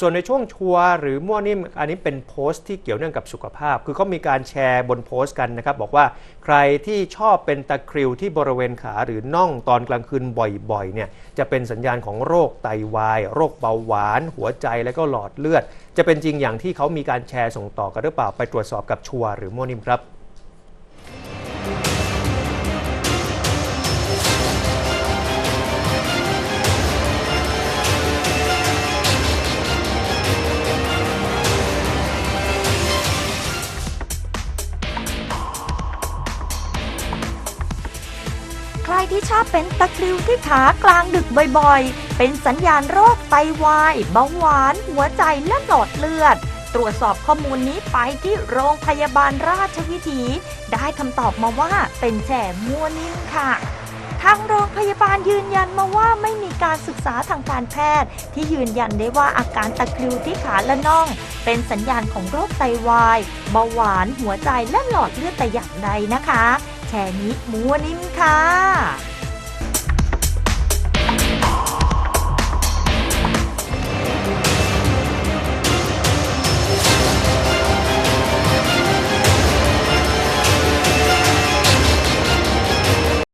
ส่วนในช่วงชัวหรือมั่วนิ่มอันนี้เป็นโพสต์ที่เกี่ยวเนื่องกับสุขภาพ คือเขามีการแชร์บนโพสต์กันนะครับบอกว่าใครที่ชอบเป็นตะคริวที่บริเวณขาหรือน่องตอนกลางคืนบ่อยๆเนี่ยจะเป็นสัญญาณของโรคไตวาย โรคเบาหวาน หัวใจและก็หลอดเลือด จะเป็นจริงอย่างที่เขามีการแชร์ส่งต่อกันหรือเปล่าไปตรวจสอบกับชัวหรือมั่วนิ่มครับ รที่ชอบเป็นตะคริวที่ขากลางดึกบ่อยๆ เป็นสัญญาณโรคไตวายเบาหวาน หัวใจและหลอดเลือด ตรวจสอบข้อมูลนี้ไปที่โรงพยาบาลราชวิถี ได้คำตอบมาว่าเป็นแฉมัวนิ่มค่ะทางโรงพยาบาลยืนยันมาว่าไม่มีการศึกษาทางการแพทย์ ที่ยืนยันได้ว่าอาการตะคริวที่ขาและน่อง เป็นสัญญาณของโรคไตวายเบาหวาน หัวใจและหลอดเลือดแต่อย่างใดนะคะ แค่นี้มัวนิ่มค่ะ